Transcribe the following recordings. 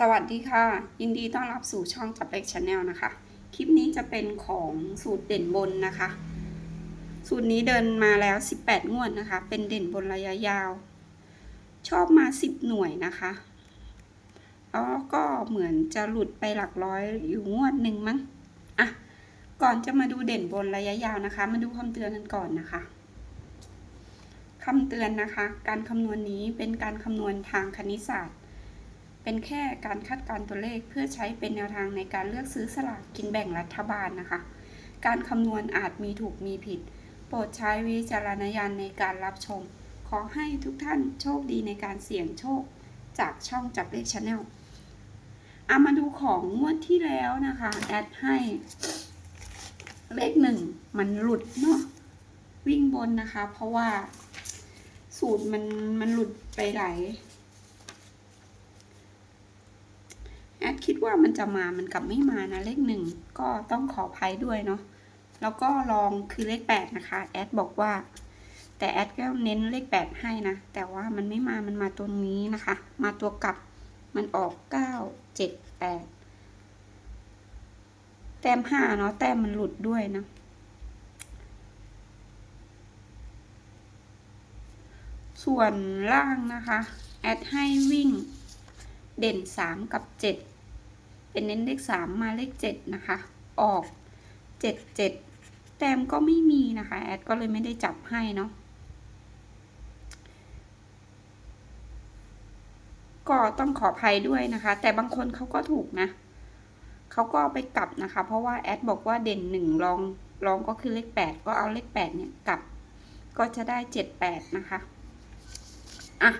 สวัสดีค่ะ ยินดีต้อนรับสู่ช่องจับเล็กชาแนลนะคะ คลิปนี้จะเป็นของสูตรเด่นบนนะคะ สูตรนี้เดินมาแล้ว 18 งวดนะคะ เป็นเด่นบนระยะยาว ชอบมา 10 หน่วยนะคะแล้วก็เหมือนจะหลุดไปหลักร้อยอยู่งวดหนึ่งมั้งอะก่อนจะมาดูเด่นบนระยะยาวนะคะ มาดูคำเตือนกันก่อนนะคะคำเตือนนะคะ การคำนวณนี้เป็นการคำนวณทางคณิตศาสตร์ เป็นแค่การคาดการตัวเลขเพื่อใช้เป็นแนวทางในการเลือกซื้อสลากกินแบ่งรัฐบาลนะคะ การคำนวณอาจมีถูกมีผิด โปรดใช้วิจารณญาณในการรับชม ขอให้ทุกท่านโชคดีในการเสี่ยงโชคจากช่องจับเลขชาแนลเอามาดูของงวดที่แล้วนะคะ แอดให้ เลขหนึ่งมันหลุดเนาะวิ่งบนนะคะ เพราะว่าสูตรมันมันหลุดไปหลาย แอด คิดว่ามันจะมามันกลับไม่มานะเลขหนึ่งก็ต้องขออภัยด้วยเนาะแล้วก็ลองคือเลขแปดนะคะแอดบอกว่า แต่แอดก็เน้นเลขแปดให้นะแต่ว่ามันไม่มามันมาตัวนี้นะคะ มาตัวกลับมันออกเก้าเจ็ดแปดแต้มห้าเนาะแต้มมันหลุดด้วยนะส่วนล่างนะคะ แอดให้วิ่งเด่นสามกับเจ็ด เป็นเน้นเลขสามมาเลขเจ็ดนะคะ ออกเจ็ดเจ็ดแต้มก็ไม่มีนะคะ แอดก็เลยไม่ได้จับให้เนาะก็ต้องขออภัยด้วยนะคะ แต่บางคนเขาก็ถูกนะเขาก็เอาไปกลับนะคะ เพราะว่าแอดบอกว่าเด่นหนึ่งลองลองก็คือเลขแปดก็เอาเลขแปดเนี่ยกลับ ก็จะได้เจ็ดแปดนะคะอะ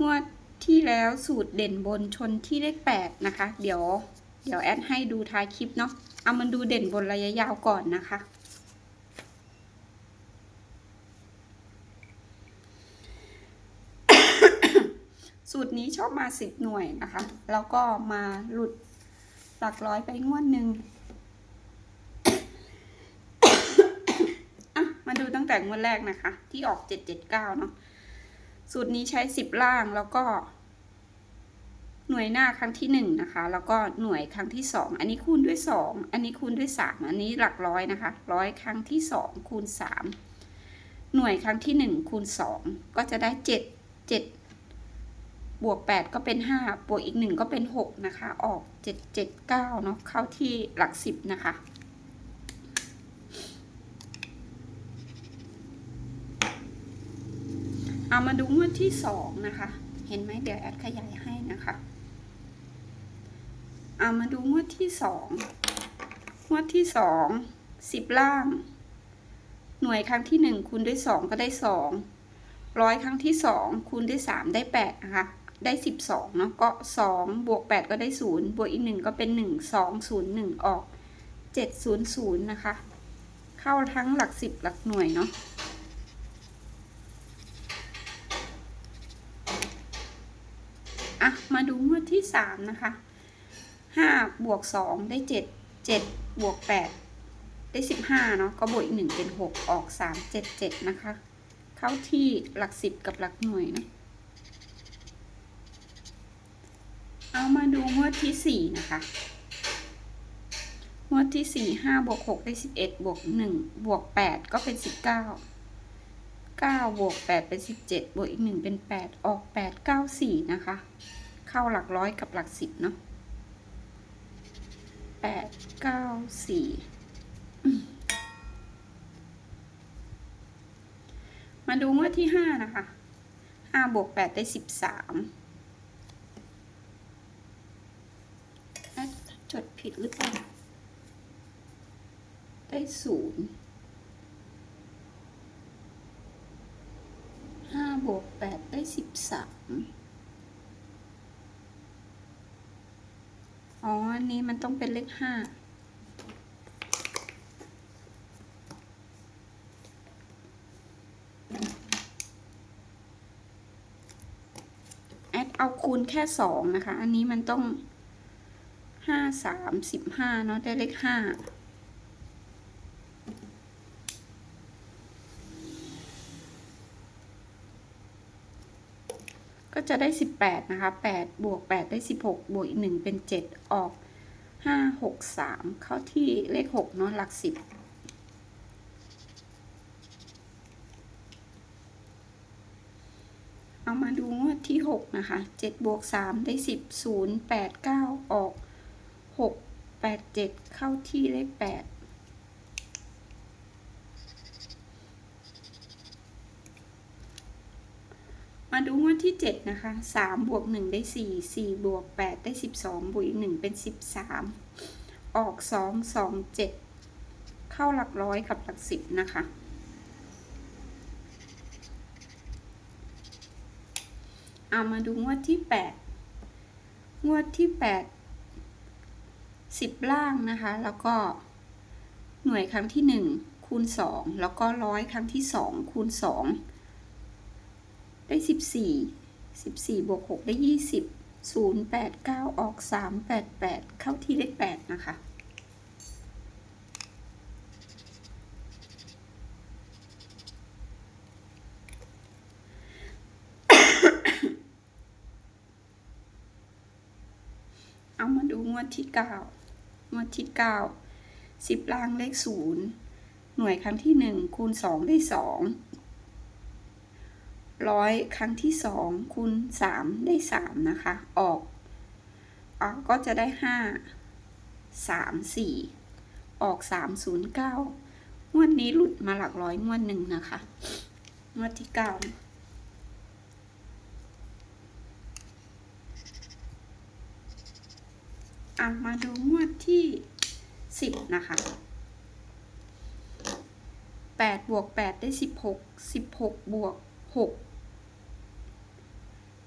งวด ที่แล้วสูตรเด่นบนชนที่เลขแปดนะคะ เดี๋ยว เดี๋ยวแอดให้ดูท้ายคลิปเนาะเอามันดูเด่นบนระยะยาวก่อนนะคะ สูตรนี้ชอบมาสิบหน่วยนะคะ แล้วก็มาหลุดหลักร้อยไปงวดหนึ่งอะมาดูตั้งแต่งวดแรกนะคะ ที่ออกเจ็ดเจ็ดเก้าเนาะ สูตรนี้ใช้สิบล่างแล้วก็ หน่วยหน้าครั้งที่หนึ่งนะคะ แล้วก็หน่วยครั้งที่สองอันนี้คูณด้วยสองอันนี้คูณด้วยสามอันนี้หลักร้อยนะคะร้อยครั้งที่สองคูณสามหน่วยครั้งที่หนึ่งคูณสองก็จะได้เจ็ดเจ็ดบวกแปดก็เป็นห้าบวกอีกหนึ่งก็เป็นหกนะคะ ออกเจ็ดเจ็ดเก้าเนาะเข้าที่หลักสิบนะคะ เอามาดูงวดที่สองนะคะ เห็นไหมเดี๋ยวแอดขยายให้นะคะเอามาดูงวดที่สองงวดที่สองสิบล่าง หน่วยครั้งที่หนึ่งคูณด้วยสองก็ได้สองร้อยครั้งที่สองคูณด้วยสามได้แปดนะคะได้สิบสองเนาะก็สองบวกแปดก็ได้ศูนย์บวกอีกหนึ่งก็เป็นหนึ่งสองศูนย์หนึ่งออกเจ็ดศูนย์ศูนย์นะคะ เข้าทั้งหลักสิบหลักหน่วยเนาะ อะ มาดูงวด ที่สามนะคะห้าบวกสองได้เจ็ดเจ็ดบวกแปดได้สิบห้าเนาะก็บวกอีกหนึ่งเป็นหกออกสามเจ็ดเจ็ดนะคะ เข้าที่หลักสิบกับหลักหน่วยเนาะเอามาดูงวดที่สี่นะคะงวดที่สี่ห้าบวกหกได้สิบเอ็ดบวกหนึ่งบวกแปดก็เป็นสิบเก้าเก้าบวกแปดเป็นสิบเจ็ดบวกอีกหนึ่งเป็นแปดออกแปดเก้าสี่นะคะ เข้าหลักร้อยกับหลักสิบเนาะแปดเก้าสี่มาดูงวดที่ห้านะคะห้าบวกแปดได้สิบสามจดผิดหรือเปล่า ได้ศูนย์ห้าบวกแปดได้สิบสาม อ๋อ อันนี้มันต้องเป็นเลขห้า แอดเอาคูณแค่สองนะคะ อันนี้มันต้องห้าสามสิบห้าเนาะได้เลขห้า ก็จะได้ 18 นะคะ 8 บวก 8 ได้ 16 บวกอีก 1 เป็น 7 ออก 5 6 3 เข้าที่เลข 6 เนาะหลัก 10 เอามาดูงวดที่ 6 นะคะ 7 บวก 3 ได้ 10 0 8 9 ออก 6 8 7 เข้าที่เลข 8 ดมาดูงวดที่เจ็ดนะคะสามบวกหนึ่งได้สี่สี่บวกแปดได้สิบสองบวกอีกหนึ่งเป็นสิบสามออกสองสองเจ็ดเข้าหลักร้อยกับหลักสิบนะคะ เอามาดูงวดที่แปดงวดที่แปดสิบล่างนะคะ แล้วก็หน่วยครั้งที่หนึ่งคูณสองแล้วก็ร้อยครั้งที่สองคูณสอง ได้สิบสี่สิบสี่บวกหกได้ยี่สิบศูนย์แปดเก้าออกสามแปดแปดเข้าที่เลขแปดนะคะ เอามาดูงวดที่เก้างวดที่เก้าสิบล่างเลขศูนย์หน่วยครั้งที่หนึ่งคูณสองได้สอง ร้อยครั้งที่สองคูณสามได้สามนะคะ ออกออกก็จะได้ห้าสามสี่ออกสามศูนย์เก้างวดนี้หลุดมาหลักร้อยงวดหนึ่งนะคะ งวดที่เก้าอะมาดูงวดที่สิบนะคะแปดบวกแปดได้สิบหกสิบหกบวกหก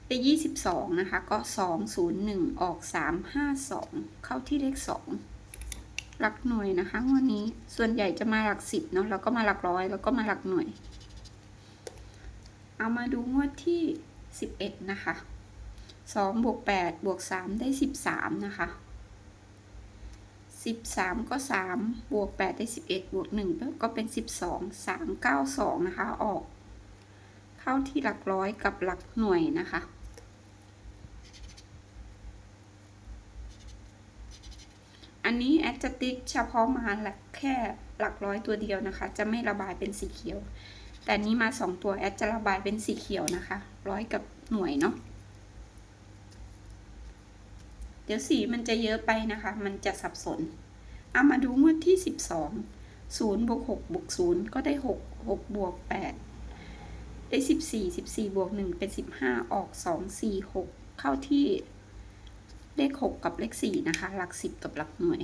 ได้ยี่สิบสองนะคะก็สองศูนย์หนึ่งออกสามห้าสองเข้าที่เลขสองหลักหน่วยนะคะงวันนี้ส่วนใหญ่จะมาหลักสิบเนาะแล้วก็มาหลักร้อยแล้วก็มาหลักหน่วย เอามาดูงวดที่สิบเอ็ดนะคะสองบวกแปดบวกสามได้สิบสามนะคะสิบสามก็สามบวกแปดได้สิบเอ็ดบวกหนึ่งก็เป็นสิบสองสามเก้าสองนะคะออก เข้าที่หลักร้อยกับหลักหน่วยนะคะ นนี้แอดจะติ๊กเฉพาะมาหลักแค่หลักร้อยตัวเดียวนะคะ จะไม่ระบายเป็นสีเขียว แต่นี้มาสองตัวแอดจะระบายเป็นสีเขียวนะคะ ร้อยกับหน่วยเนาะเดี๋ยวสีมันจะเยอะไปนะคะ มันจะสับสน เอามาดูงวดที่สิบสองศูนย์บวกหกบวกศูนย์ก็ได้หกหกบวกแปดได้สิบสี่สิบสี่บวกหนึ่งเป็นสิบห้าออกสองสี่หกเข้าที่ เลขหกกับเลขสี่นะคะ หลักสิบกับหลักหน่วย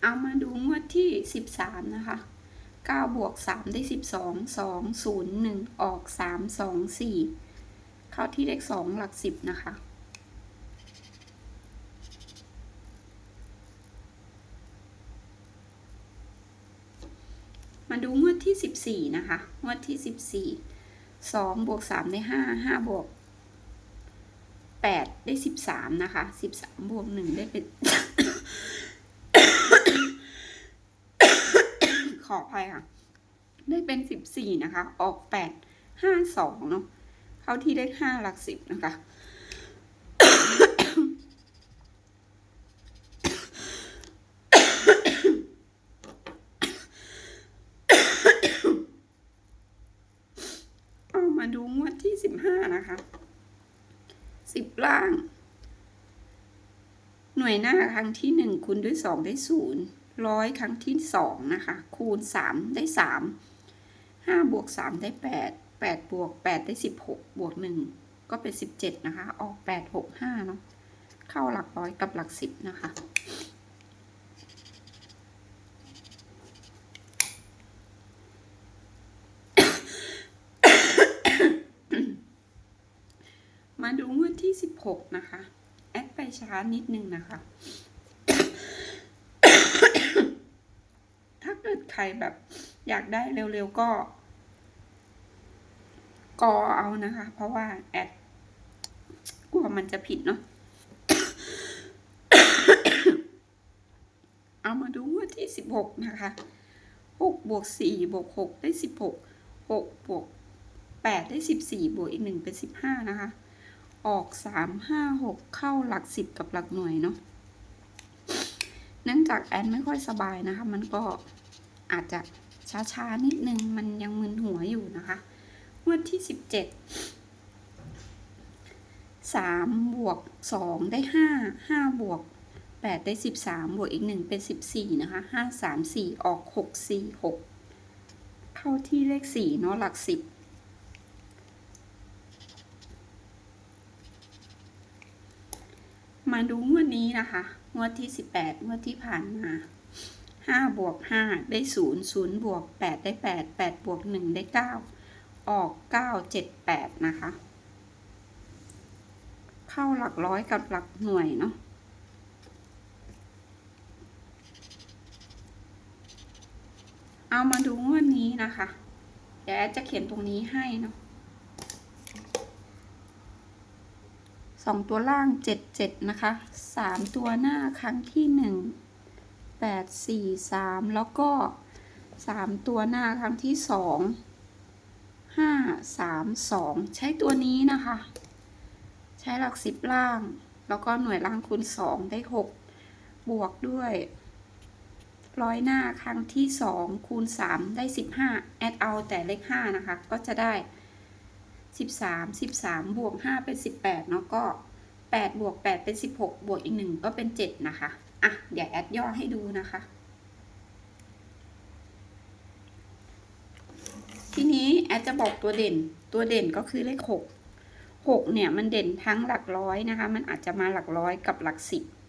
เอามาดูงวดที่สิบสามนะคะเก้าบวกสามได้สิบสองสองศูนย์หนึ่งออกสามสองสี่เข้าที่เลขสองหลักสิบนะคะมาดูงวดที่สิบสี่นะคะ งวดที่สิบ สองบวกสามได้ห้าห้าบวกแปดได้สิบสามนะคะสิบสามบวกหนึ่งได้เป็น ขออภัยค่ะ ได้เป็นสิบสี่นะคะ ออกแปดห้าสองเนาะเข้าที่เลขห้าหลักสิบนะคะ เอา มาดูงวดที่สิบห้านะคะสิบล่าง หน่วยหน้าครั้งที่หนึ่งคูณด้วยสองได้ศูนย์ร้อยครั้งที่สองนะคะ คูณสามได้สามห้าบวกสามได้แปดแปดบวกแปดได้สิบหกบวกหนึ่งก็เป็นสิบเจ็ดนะคะ ออกแปดหกห้าเนาะเข้าหลักร้อยกับหลักสิบนะคะ มาดูง วดที่สิบหกนะคะ แอดไปช้านิดนึงนะคะ ถ้าเกิดใครแบบอยากได้เร็วๆก็ กอเอานะคะ เพราะว่าแอดกลัวมันจะผิดเนาะเอามาดูงวดที่สิบหกนะคะหกบวกสี่บวกหกได้สิบหกหกบวกแปดได้สิบสี่บวกอีกหนึ่งเป็นสิบห้านะคะ ออกสามห้าหกเข้าหลักสิบกับหลักหน่วยเนาะเนื่องจากแอนไม่ค่อยสบายนะคะ มันก็อาจจะช้าๆนิดนึง มันยังมึนหัวอยู่นะคะงวดที่สิบเจ็ดสามบวกสองได้ห้าห้าบวกแปดได้สิบสามบวกอีกหนึ่งเป็นสิบสี่นะคะห้าสามสี่ออกหกสี่หกเข้าที่เลขสี่เนาะหลักสิบ มาดูงวดนี้นะคะ งวดที่สิบแปดงวดที่ผ่านมาห้าบวกห้าได้ศูนย์ศูนย์บวกแปดได้แปดแปดบวกหนึ่งได้เก้าออกเก้าเจ็ดแปดนะคะ เข้าหลักร้อยกับหลักหน่วยเนาะเอามาดูงวดนี้นะคะ เดี๋ยวแอดจะเขียนตรงนี้ให้เนาะ สองตัวล่างเจ็ดเจ็ดนะคะสามตัวหน้าครั้งที่หนึ่งแปดสี่สามแล้วก็สามตัวหน้าครั้งที่สองห้าสามสองใช้ตัวนี้นะคะ ใช้หลักสิบล่าง แล้วก็หน่วยล่างคูณสองได้หกบวกด้วยร้อยหน้าครั้งที่สองคูณสามได้สิบห้าแอดเอาแต่เลขห้านะคะ ก็จะได้ 13 13 บวก 5 เป็น 18 เนาะก็ 8 บวก 8 เป็น 16 บวกอีก 1 ก็เป็น 7 นะคะ อะ เดี๋ยวแอดย่อให้ดูนะคะ ทีนี้แอดจะบอกตัวเด่น ตัวเด่นก็คือเลข 6 6 เนี่ย มันเด่นทั้งหลักร้อยนะคะ มันอาจจะมาหลักร้อยกับหลัก10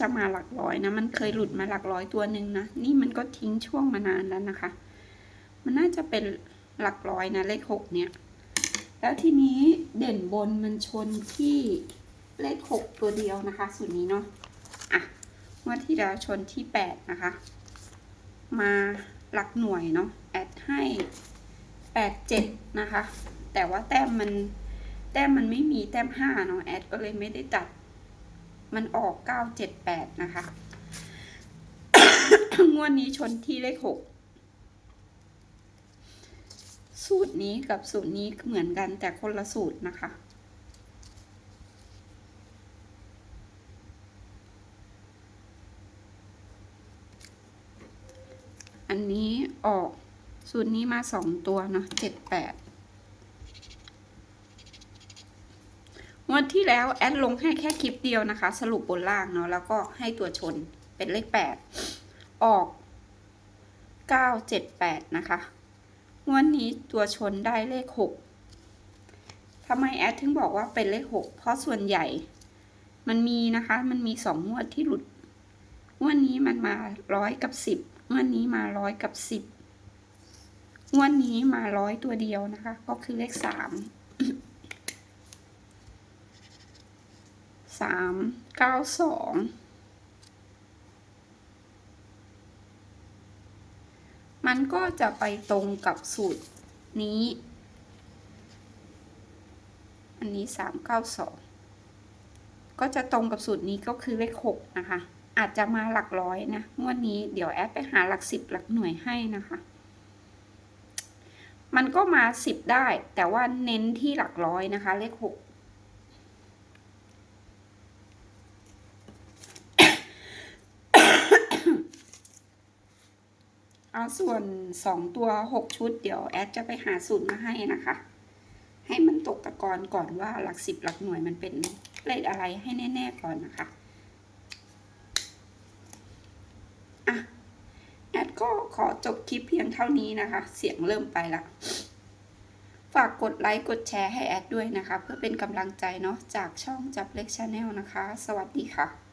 จะมาหลักร้อยนะ มันเคยหลุดมาหลักร้อยตัวหนึ่งนะ นี่มันก็ทิ้งช่วงมานานแล้วนะคะ มันน่าจะเป็นหลักร้อยนะเลขหกเนี่ย แล้วทีนี้เด่นบนมันชนที่เลขหกตัวเดียวนะคะส่วนนี้เนาะ อะงว่าที่เราชนที่แปดนะคะ มาหลักหน่วยเนาะ แอดให้แปดเจ็ดนะคะ แต่ว่าแต้มมันแต้มมันไม่มีแต้มห้าเนาะ แอดก็เลยไม่ได้ตัด มันออกเก้าเจ็ดแปดนะคะ งวดนี้ชนที่เลขหกสูตรนี้กับสูตรนี้เหมือนกันแต่คนละสูตรนะคะ อันนี้ออกสูตรนี้มาสองตัวเนาะเจ็ดแปด งวดที่แล้วแอดลงให้แค่คลิปเดียวนะคะ สรุปบนล่างเนาะแล้วก็ให้ตัวชนเป็นเลขแปดออกเก้าเจ็ดแปดนะคะงวดนี้ตัวชนได้เลขหกทำไมแอดถึงบอกว่าเป็นเลขหกเพราะส่วนใหญ่ มันมีนะคะ มันมีสองงวดที่หลุดงวดนี้มันมาร้อยกับสิบงวดนี้มาร้อยกับสิบงวดนี้มาร้อยตัวเดียวนะคะ ก็คือเลขสาม สามเก้าสองมันก็จะไปตรงกับสูตรนี้ อันนี้สามเก้าสองก็จะตรงกับสูตรนี้ก็คือเลขหกนะคะ อาจจะมาหลักร้อยนะงวดนนี้เดี๋ยวแอดไปหาหลักสิบหลักหน่วยให้นะคะ มันก็มาสิบได้ แต่ว่าเน้นที่หลักร้อยนะคะ เลขหก เอาส่วนสองตัวหกชุด เดี๋ยวแอดจะไปหาสูตรมาให้นะคะ ให้มันตกตะกอนก่อนว่าหลักสิบหลักหน่วยมันเป็นเลขอะไรให้แน่ ๆ ก่อนนะคะอะแอดก็ขอจบคลิปเพียงเท่านี้นะคะ เสียงเริ่มไปละฝากกดไลค์กดแชร์ให้แอดด้วยนะคะ เพื่อเป็นกำลังใจเนาะจากช่องจับเล็กชาแนลนะคะ สวัสดีค่ะ